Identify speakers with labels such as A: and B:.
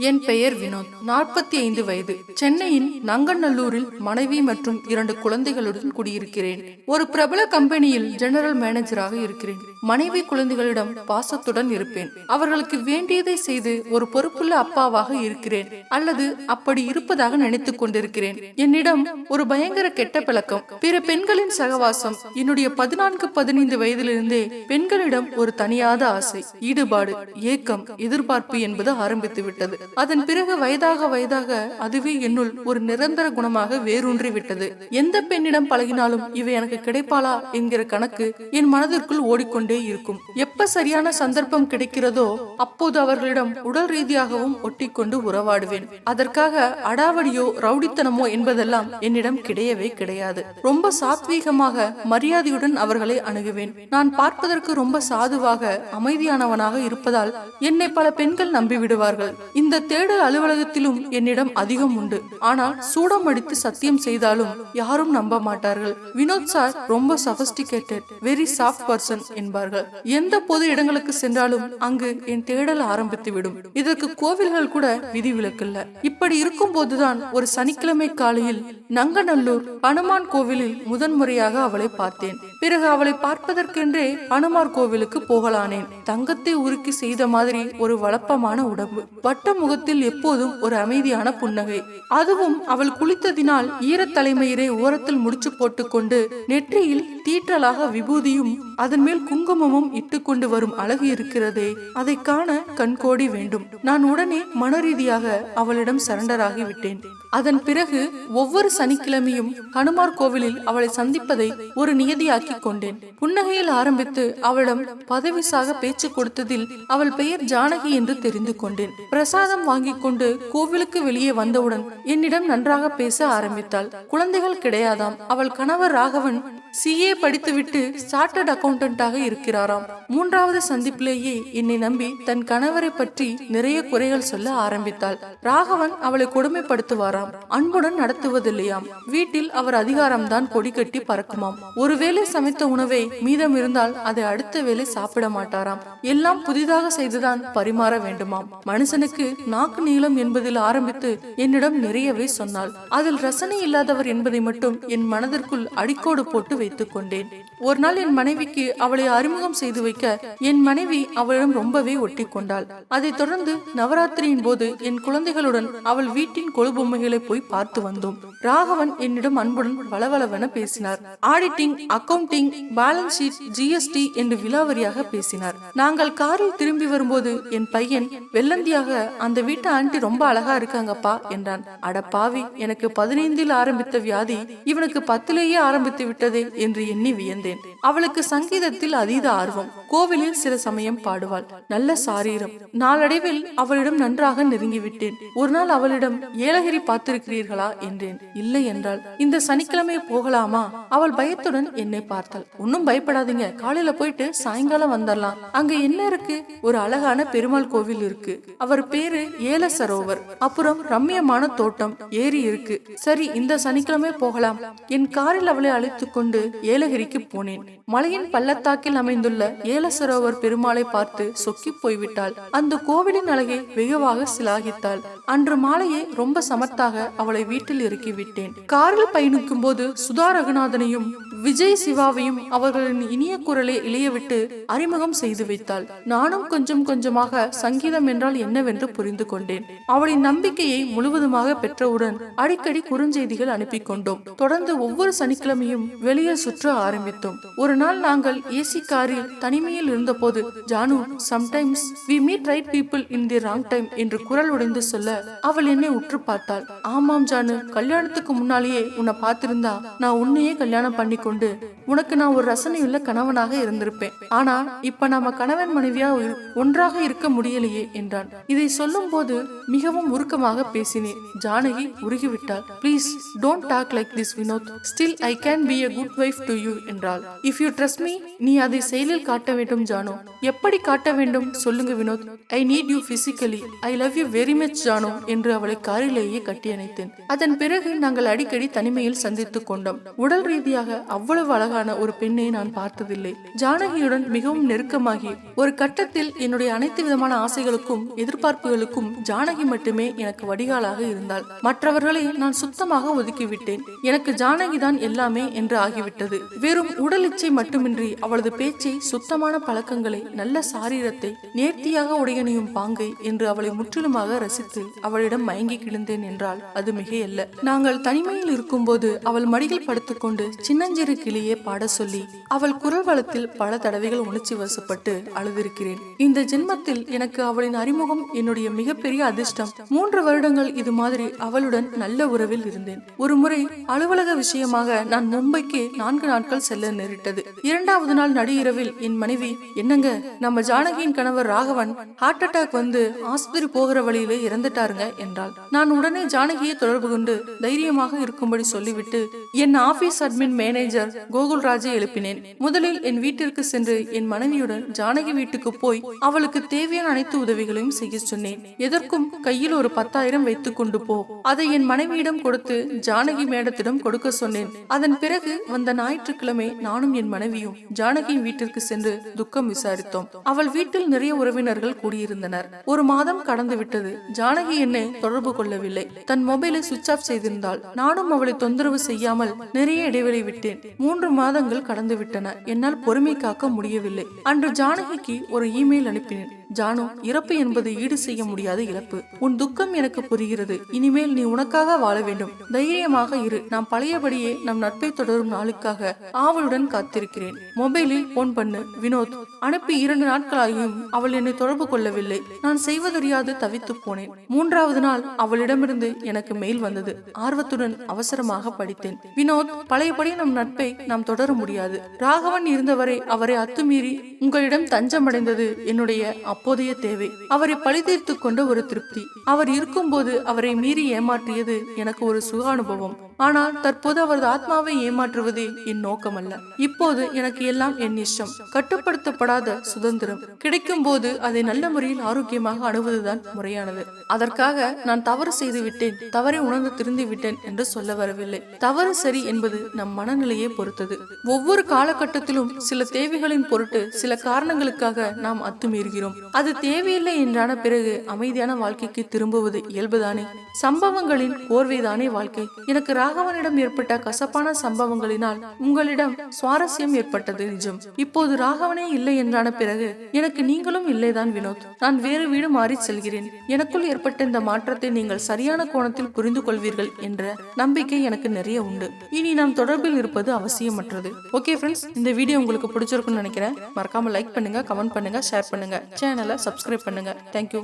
A: என் பெயர் வினோத். நாற்பத்தி ஐந்து வயது. சென்னையின் நங்கநல்லூரில் மனைவி மற்றும் இரண்டு குழந்தைகளுடன் குடியிருக்கிறேன். ஒரு பிரபல கம்பெனியில் ஜெனரல் மேனேஜராக இருக்கிறேன். மனைவி குழந்தைகளிடம் பாசத்துடன் இருப்பேன். அவர்களுக்கு வேண்டியதை செய்து ஒரு பொறுப்புள்ள அப்பாவாக இருக்கிறேன். அல்லது அப்படி இருப்பதாக நினைத்துக் கொண்டிருக்கிறேன். என்னிடம் ஒரு பயங்கர கெட்ட பழக்கம். பிற பெண்களின் சகவாசம் என்னுடைய பதினான்கு பதினைந்து வயதிலிருந்தே பெண்களிடம் ஒரு தனியாத ஆசை ஈடுபாடு ஏக்கம் எதிர்பார்ப்பு என்பது ஆரம்பித்து விட்டது அதன் பிறகு வயதாக வயதாக அதுவே என்னுள் ஒரு நிரந்தர குணமாக வேரூன்றி விட்டது எந்த பெண்ணிடம் பழகினாலும் இவை எனக்கு கிடைப்பாளா என்கிற கணக்கு என் மனதிற்குள் ஓடிக்கொண்டே இருக்கும். எப்ப சரியான சந்தர்ப்பம் கிடைக்கிறதோ அப்போது அவர்களிடம் உடல் ரீதியாகவும் ஒட்டிக்கொண்டு உறவாடுவேன். அதற்காக அடாவடியோ ரவுடித்தனமோ என்பதெல்லாம் என்னிடம் கிடையவே கிடையாது. ரொம்ப சாத்வீகமாக மரியாதையுடன் அவர்களை அணுகுவேன். நான் பார்ப்பதற்கு ரொம்ப சாதுவாக அமைதியானவனாக இருப்பதால் என்னை பல பெண்கள் நம்பிவிடுவார்கள். இந்த இந்த தேடல் அலுவலகத்திலும் என்னிடம் அதிகம் உண்டு. ஆனால் சூடம் அடித்து சத்தியம் செய்தாலும் யாரும் நம்ப மாட்டார்கள். வினோத் சார் ரொம்ப சபஸ்டிகேட்டட் வெரி சாஃப்ட் பர்சன் என்பார்கள். எந்த பொது இடங்களுக்கு சென்றாலும் அங்கு என் தேடல் ஆரம்பித்து விடும் இதற்கு கோவில்கள் கூட விதிவிலக்கில்ல இப்படி இருக்கும் போதுதான் ஒரு சனிக்கிழமை காலையில் நங்கநல்லூர் ஹனுமான் கோவிலில் முதன்முறையாக அவளை பார்த்தேன். பிறகு அவளை பார்ப்பதற்கென்றே ஹனுமார் கோவிலுக்கு போகலானேன். தங்கத்தை உருக்கி செய்த மாதிரி ஒரு வளப்பமான உடம்பு. வட்டம் முகத்தில் எப்போதும் ஒரு அமைதியான புன்னகை. அதுவும் அவள் குளித்ததினால் ஈரத்தலைமயிரை ஓரத்தில் முடிச்சு போட்டுக்கொண்டு நெற்றியில் தீற்றலாக விபூதியும் அதன் மேல் குங்குமமும் இட்டுக்கொண்டு வரும் அழகு இருக்கிறதே. அதை காண கண்கோடி வேண்டும். நான் உடனே மனரீதியாக அவளிடம் சரண்டராகி விட்டேன். அதன் பிறகு ஒவ்வொரு சனிக்கிழமையும் ஹனுமார் கோவிலில் அவளை சந்திப்பதை ஒரு நியதியாக்கி கொண்டேன். புன்னகையில் ஆரம்பித்து அவளிடம் பதவிசாக பேச்சு கொடுத்ததில் அவள் பெயர் ஜானகி என்று தெரிந்து கொண்டேன். பிரசாதம் வாங்கிக் கொண்டு கோவிலுக்கு வெளியே வந்தவுடன் என்னிடம் நன்றாக பேச ஆரம்பித்தாள். குழந்தைகள் கிடையாதாம். அவள் கணவர் ராகவன் சிஏ படித்துவிட்டு சார்ட்டர்ட் அக்கவுண்டன்டாக இருக்கிறாராம். மூன்றாவது சந்திப்பிலேயே என்னை நம்பி தன் கணவரை பற்றி நிறைய குறைகள் சொல்ல ஆரம்பித்தாள். ராகவன் அவளை கொடுமைப்படுத்துவாராம். அன்புடன் நடத்துவதில்லையாம். வீட்டில் அவர் அதிகாரம்தான் கொடி கட்டி பறக்குமாம். ஒருவேளை சமைத்த உணவை மீதம் இருந்தால் அதை அடுத்த வேளை சாப்பிட மாட்டாராம். எல்லாம் புதிதாக செய்துதான் பரிமாற வேண்டுமாம். மனுஷனுக்கு நாக்கு நீளம் என்பதில் ஆரம்பித்து என்னிடம் நிறையவே சொன்னாள். அதில் ரசனை இல்லாதவர் என்பதை மட்டும் என் மனதிற்குள் அடிக்கோடு போட்டு வைத்துக் கொண்டேன் ஒரு நாள் என் மனைவிக்கு அவளை அறிமுகம் செய்து வைக்க என் மனைவி அவளிடம் ரொம்பவே ஒட்டி கொண்டாள் அதைத் தொடர்ந்து நவராத்திரியின் போது என் குழந்தைகளுடன் அவள் வீட்டின் கொழு பொம்மைகளை போய் பார்த்து வந்தோம். ராகவன் என்னிடம் அன்புடன் வளவளவென பேசினார். Auditing accounting balance sheet GST என்று விலாவரியாக பேசினார். நாங்கள் காரில் திரும்பி வரும்போது என் பையன் வெள்ளந்தியாக அந்த வீட்டு ஆண்டி ரொம்ப அழகா இருக்காங்கப்பா என்றான். அட பாவி எனக்கு பதினைந்தில் ஆரம்பித்த வியாதி இவனுக்கு பத்திலேயே ஆரம்பித்து விட்டதே என்று எண்ணி வியந்தேன். அவளுக்கு சங்கீதத்தில் அதீத ஆர்வம். கோவிலில் சில சமயம் பாடுவாள். நல்ல சாரீரம். நாளடைவில் அவளிடம் நன்றாக நெருங்கிவிட்டேன். ஒரு நாள் அவளிடம் ஏலகிரி பார்த்திருக்கிறீர்களா? என்றேன். இல்லை என்றால் இந்த சனிக்கிழமை போகலாமா? அவள் பயத்துடன் என்னை பார்த்தாள். ஒன்னும் பயப்படாதீங்க. காலையில போயிட்டு சாயங்காலம் வந்துடலாம் அங்க என்ன இருக்கு? ஒரு அழகான பெருமாள் கோவில் இருக்கு. அவர் பேரு ஏல சரோவர். அப்புறம் ரம்மியமான தோட்டம் ஏரி இருக்கு. சரி இந்த சனிக்கிழமை போகலாம். என் காரில் அவளை அழைத்துக் கொண்டு ஏலகிரிக்கு போனேன். மலையின் பள்ளத்தாக்கில் அமைந்துள்ள ஏல சரோவர் பெருமாளை பார்த்து சொக்கி போய்விட்டாள். அந்த கோவிலின் அழகை வெகுவாக சிலாகித்தாள். அன்று மாலையே ரொம்ப சமத்தாக அவளை வீட்டில் இறக்கிவிட்டேன் காரில் பயணிக்கும் போது சுதா ரகுநாதனையும் விஜய் சிவாவையும் அவர்களின் இனிய குரலை இளையவிட்டு அறிமுகம் செய்து வைத்தாள். நானும் கொஞ்சம் கொஞ்சமாக சங்கீதம் என்றால் என்னவென்று புரிந்து கொண்டேன். அவளின் நம்பிக்கையை முழுவதுமாக பெற்றவுடன் அடிக்கடி குறுஞ்செய்திகள் அனுப்பி கொண்டோம். தொடர்ந்து ஒவ்வொரு சனிக்கிழமையும் வெளியே சுற்ற ஆரம்பித்தோம். ஒரு நாள் நாங்கள் ஏசி காரில் தனிமையில் இருந்தபோது Janu sometimes we meet right people in the wrong time என்று குரல் உடைந்து சொல்ல அவள் என்னை உற்று பார்த்தாள். ஆமாம் ஜானு. கல்யாணத்துக்கு முன்னாலேயே உன்னை பார்த்திருந்தா நான் உன்னையே கல்யாணம் பண்ணி கொண்டு கொண்டு உனக்கு நான் ஒரு ரசனையுள்ள கணவனாக இருந்திருப்பேன். ஆனா இப்ப நாம கணவன் மனைவியா ஒன்றாக இருக்க முடியலையே என்றான். இதை சொல்லும் போது மிகவும் உருக்கமாக பேசினேன். Janaki உருகிவிட்டாள். Please don't talk like this Vinod still I can be a good wife to you என்றாள். இஃப் யூ ட்ரஸ்ட் மீ நீ அதை செயலில் காட்ட வேண்டும் ஜானோ. எப்படி காட்ட வேண்டும்? சொல்லுங்க Vinod I need you physically I love you very much Jano என்று அவளை காரிலேயே கட்டி அணைத்தேன் அதன் பிறகு நாங்கள் அடிக்கடி தனிமையில் சந்தித்துக் கொண்டோம். உடல் ரீதியாக அவ்வளவு அழகான ஒரு பெண்ணை நான் பார்த்ததில்லை. ஜானகியுடன் மிகவும் நெருக்கமாகி ஒரு கட்டத்தில் என்னுடைய அனைத்து விதமான ஆசைகளுக்கும் எதிர்பார்ப்புகளுக்கும் ஜானகி மட்டுமே எனக்கு வடிகாலாக இருந்தாள். மற்றவர்களை நான் சுத்தமாக ஒதுக்கிவிட்டேன். எனக்கு ஜானகி தான் எல்லாமே என்று ஆகிவிட்டது. வெறும் உடல் இச்சை மட்டுமின்றி அவளது பேச்சை சுத்தமான பழக்கங்களை நல்ல சாரீரத்தை நேர்த்தியாக உடையணியும் பாங்கை என்று அவளை முற்றிலுமாக ரசித்து அவளிடம் மயங்கி கிழிந்தேன் என்றால் அது மிகையல்ல. நாங்கள் தனிமையில் இருக்கும்போது அவள் மடியில் படுத்துக்கொண்டு சின்னஞ்சிறு கிளியே பாட சொல்லி அவள் குரல் வளத்தில் பல தடவைகள் உணர்ச்சி வசப்பட்டு அழுதிருக்கிறேன். இந்த ஜென்மத்தில் எனக்கு அவளின் அறிமுகம் என்னுடைய மிகப்பெரிய அதிர்ஷ்டம். மூன்று வருடங்கள் இது மாதிரி அவளுடன் நல்ல உறவில் இருந்தேன். ஒரு முறை அலுவலக விஷயமாக நான் மும்பைக்கு நான்கு நாட்கள் செல்ல நேரிட்டது. இரண்டாவது நாள் நடுஇரவில் என் மனைவி என்னங்க நம்ம ஜானகியின் கணவர் ராகவன் ஹார்ட் அட்டாக் வந்து ஆஸ்பத்திரி போகிற வழியிலே இறந்துட்டாருங்க என்றாள். நான் உடனே ஜானகியை தொடர்பு கொண்டு தைரியமாக இருக்கும்படி சொல்லிவிட்டு என் ஆபீஸ் அட்மின் மேனேஜர் கோகுல்ராஜை எழுப்பினேன். முதலில் என் வீட்டிற்கு சென்று என் மனைவியுடன் ஜானகி வீட்டுக்கு போய் அவளுக்கு தேவையான அனைத்து உதவிகளையும் செய்ய சொன்னேன். எதற்கும் கையில் ஒரு பத்தாயிரம் வைத்துக் கொண்டு போ. அதை என் மனைவியிடம் கொடுத்து ஜானகி மேடத்திடம் கொடுக்க சொன்னேன். அதன் பிறகு வந்த ஞாயிற்றுக்கிழமை நானும் என் மனைவியும் ஜானகியின் வீட்டிற்கு சென்று துக்கம் விசாரித்தோம். அவள் வீட்டில் நிறைய உறவினர்கள் கூடியிருந்தனர். ஒரு மாதம் கடந்து விட்டது. ஜானகி என்னை தொடர்பு கொள்ளவில்லை. தன் மொபைலை சுவிட்ச் ஆஃப் செய்திருந்தாள். நானும் அவளை தொந்தரவு செய்யாமல் நிறைய இடைவெளி விட்டேன். மூன்று மாதங்கள் கடந்துவிட்டன. என்னால் பொறுமை காக்க முடியவில்லை. அன்று ஜானகிக்கு ஒரு இமெயில் அனுப்பினேன். ஜானு இறப்பு என்பது ஈடு செய்ய முடியாத இழப்பு உன் துக்கம் எனக்கு புரிகிறது. இனிமேல் நீ உனக்காக வாழ வேண்டும். தைரியமாக இரு. நாம் பழையபடியே நம் நட்பை தொடரும் நாளுக்காக ஆவலுடன் காத்திருக்கிறேன். மொபைலில் போன் பண்ணு. வினோத் அனுப்பி இரண்டு நாட்களாகியும் அவள் என்னை தொடர்பு கொள்ளவில்லை. நான் செய்வதறியாது தவித்து போனேன். மூன்றாவது நாள் அவளிடமிருந்து எனக்கு மெயில் வந்தது. ஆர்வத்துடன் அவசரமாக படித்தேன். வினோத் பழையபடி நம் நட்பு நாம் தொடர முடியாது. ராகவன் இருந்தவரை அவரை அத்துமீறி உங்களிடம் தஞ்சமடைந்தது என்னுடைய அப்போதைய தேவை. அவரை பழிதீர்த்து கொண்ட ஒரு திருப்தி. அவர் இருக்கும்போது அவரை மீறி ஏமாற்றியது எனக்கு ஒரு சுக அனுபவம் ஆனால் தற்போது அவரது ஆத்மாவை ஏமாற்றுவதே என் நோக்கமல்ல. இப்போது எனக்கு எல்லாம் என் இஷ்டம். கட்டுப்படுத்தப்படாத சுதந்திரம். கிடைக்கும் போது அதை நல்ல முறையில் ஆரோக்கியமாக அணுவதுதான் முறையானது. அதற்காக நான் தவறு செய்து விட்டேன் தவறை உணர்ந்து திருந்தி விட்டேன் என்று சொல்ல வரவில்லை. தவறு சரி என்பது நம் மனநிலையை பொறுத்தது. ஒவ்வொரு காலகட்டத்திலும் சில தேவைகளின் பொருட்டு சில காரணங்களுக்காக நாம் அத்துமீறுகிறோம். அது தேவையில்லை என்றான பிறகு அமைதியான வாழ்க்கைக்கு திரும்புவது இயல்புதானே. சம்பவங்களின் கோர்வைதானே வாழ்க்கை. எனக்கு ரா ராகவனிடம் ஏற்பட்ட கசப்பான சம்பவங்களினால் உங்களிடம் சுவாரஸ்யம் ஏற்பட்டது நிஜம். இப்போது ராகவனே இல்லை என்றான பிறகு எனக்கு நீங்களும் இல்லைதான் வினோத். நான் வேறு வீடு மாறி செல்கிறேன். எனக்குள் ஏற்பட்ட இந்த மாற்றத்தை நீங்கள் சரியான கோணத்தில் புரிந்து கொள்வீர்கள் என்ற நம்பிக்கை எனக்கு நிறைய உண்டு. இனி நாம் தொடர்பில் இருப்பது அவசியமற்றது. ஓகே ஃப்ரெண்ட்ஸ் இந்த வீடியோ உங்களுக்கு பிடிச்சிருக்கும்னு நினைக்கிறேன். மறக்காம லைக் பண்ணுங்க கமெண்ட் பண்ணுங்க ஷேர் பண்ணுங்க. சேனலை சப்ஸ்கிரைப் பண்ணுங்க. தேங்க்யூ